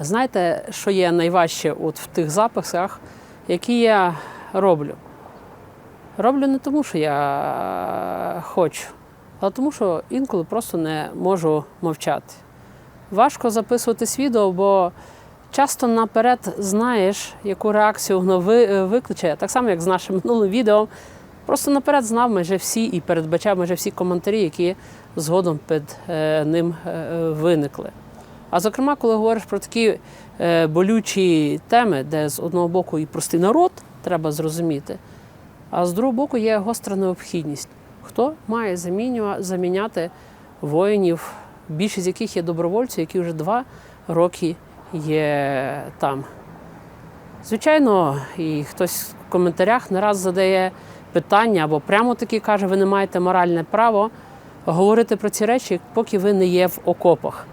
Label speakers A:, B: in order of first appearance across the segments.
A: Знаєте, що є найважче от в тих записах, які я роблю? Роблю не тому, що я хочу, а тому, що інколи просто не можу мовчати. Важко записуватись відео, бо часто наперед знаєш, яку реакцію воно викличе. Так само, як з нашим минулим відео. Просто наперед знав майже всі і передбачав майже всі коментарі, які згодом під е, ним е, виникли. А зокрема, коли говориш про такі е, болючі теми, де з одного боку і простий народ треба зрозуміти, а з другого боку є гостра необхідність. Хто має заміняти воїнів, більшість яких є добровольці, які вже два роки є там. Звичайно, і хтось в коментарях не раз задає питання або прямо таки каже, ви не маєте моральне право говорити про ці речі, поки ви не є в окопах.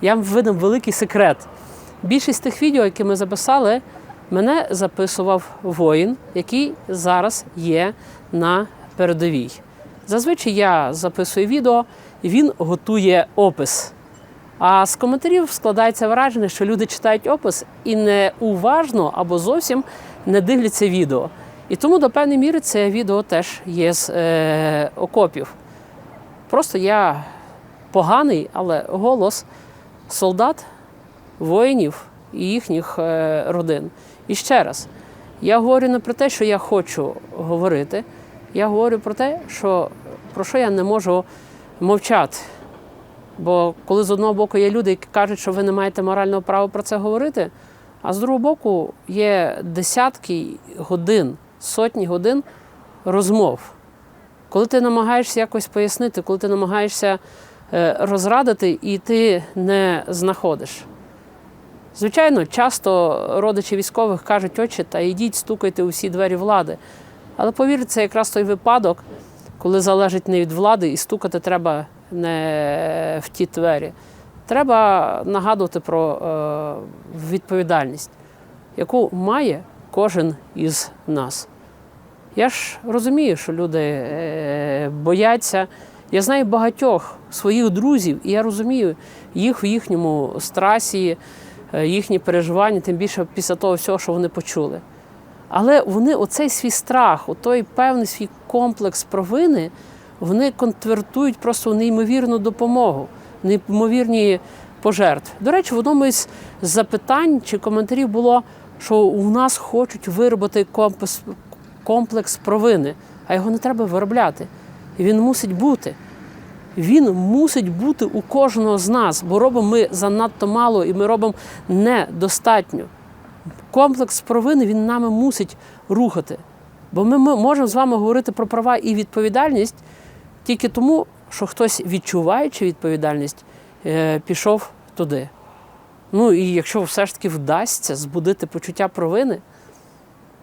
A: Я вам видам великий секрет. Більшість тих відео, які ми записали, мене записував воїн, який зараз є на передовій. Зазвичай я записую відео, і він готує опис. А з коментарів складається враження, що люди читають опис і не уважно або зовсім не дивляться відео. І тому до певної міри це відео теж є з е, окопів. Просто я поганий, але голос солдат, воїнів і їхніх е, родин. І ще раз, я говорю не про те, що я хочу говорити, я говорю про те, що, про що я не можу мовчати. Бо коли з одного боку є люди, які кажуть, що ви не маєте морального права про це говорити, а з другого боку є десятки годин, сотні годин розмов. Коли ти намагаєшся якось пояснити, коли ти намагаєшся розрадити, і ти не знаходиш. Звичайно, часто родичі військових кажуть, отче, та йдіть, стукайте у всі двері влади. Але повірте, це якраз той випадок, коли залежить не від влади, і стукати треба не в ті двері. Треба нагадувати про е, відповідальність, яку має кожен із нас. Я ж розумію, що люди е, бояться. Я знаю багатьох своїх друзів, і я розумію їх в їхньому страсі, е, їхні переживання, тим більше після того всього, що вони почули. Але вони оцей свій страх, той певний свій комплекс провини, вони конвертують просто в неймовірну допомогу, неймовірні пожертви. До речі, в одному із запитань чи коментарів було, що у нас хочуть виробити комплекс, комплекс провини, а його не треба виробляти. Він мусить бути. Він мусить бути у кожного з нас, бо робимо ми занадто мало і ми робимо недостатньо. Комплекс провини він нами мусить рухати. Бо ми, ми можемо з вами говорити про права і відповідальність тільки тому, що хтось, відчуваючи відповідальність, е, пішов туди. Ну і якщо все ж таки вдасться збудити почуття провини,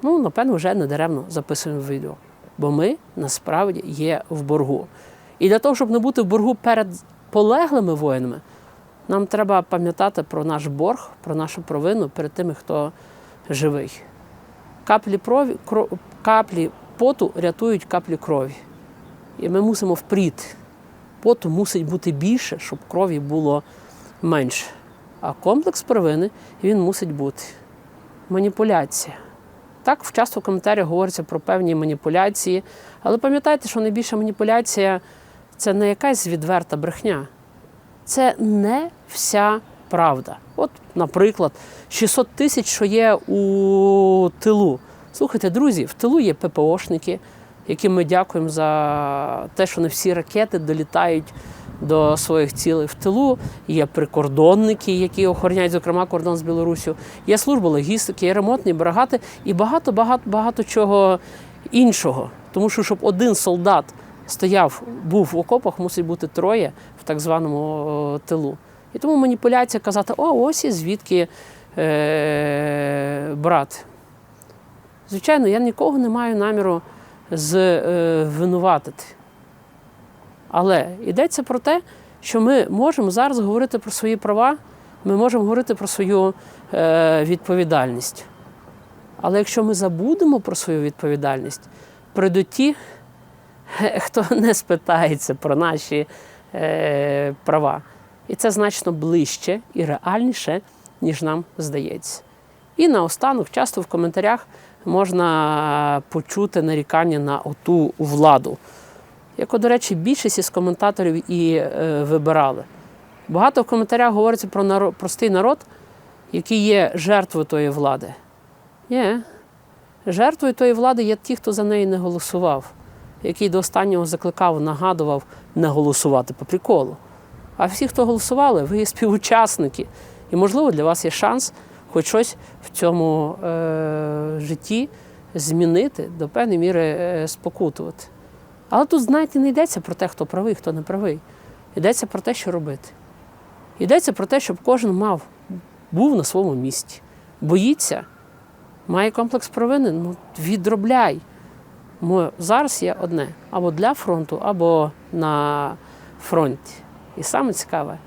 A: ну, напевно, вже не даремно записуємо відео. Бо ми насправді є в боргу. І для того, щоб не бути в боргу перед полеглими воїнами, нам треба пам'ятати про наш борг, про нашу провину перед тими, хто живий. Каплі, прові, кро, каплі поту рятують каплі крові. І ми мусимо впріти. Поту мусить бути більше, щоб крові було менше. А комплекс провини він мусить бути. Маніпуляція. Так, часто в коментарях говориться про певні маніпуляції, але пам'ятайте, що найбільша маніпуляція це не якась відверта брехня. Це не вся правда. От, наприклад, 600 тисяч, що є у тилу. Слухайте, друзі, в тилу є ППОшники, яким ми дякуємо за те, що не всі ракети долітають до своїх цілей. В тилу є прикордонники, які охороняють, зокрема, кордон з Білоруссю, є служба логістики, є ремонтні бригади і багато багато багато чого іншого. Тому що щоб один солдат стояв, був в окопах, мусить бути троє в так званому тилу. І тому маніпуляція казати, о, ось і звідки е- брати. Звичайно, я нікого не маю наміру звинуватити. Але йдеться про те, що ми можемо зараз говорити про свої права, ми можемо говорити про свою е, відповідальність. Але якщо ми забудемо про свою відповідальність, прийдуть ті, хто не спитається про наші е, права. І це значно ближче і реальніше, ніж нам здається. І наостанок, часто в коментарях можна почути нарікання на оту владу, яку, до речі, більшість із коментаторів і е, вибирали. Багато в коментарях говориться про народ, простий народ, який є жертвою тої влади. Ні. Жертвою тої влади є ті, хто за неї не голосував, який до останнього закликав, нагадував не голосувати по приколу. А всі, хто голосували, ви є співучасники. І, можливо, для вас є шанс хоч щось в цьому е- житті змінити, до певної міри е- спокутувати. Але тут, знаєте, не йдеться про те, хто правий, хто не правий. Йдеться про те, що робити. Йдеться про те, щоб кожен мав, був на своєму місці. Боїться, має комплекс провини, ну відробляй. Мо зараз є одне або для фронту, або на фронті. І саме цікаве,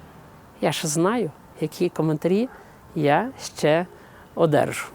A: я ще знаю, які коментарі я ще одержу.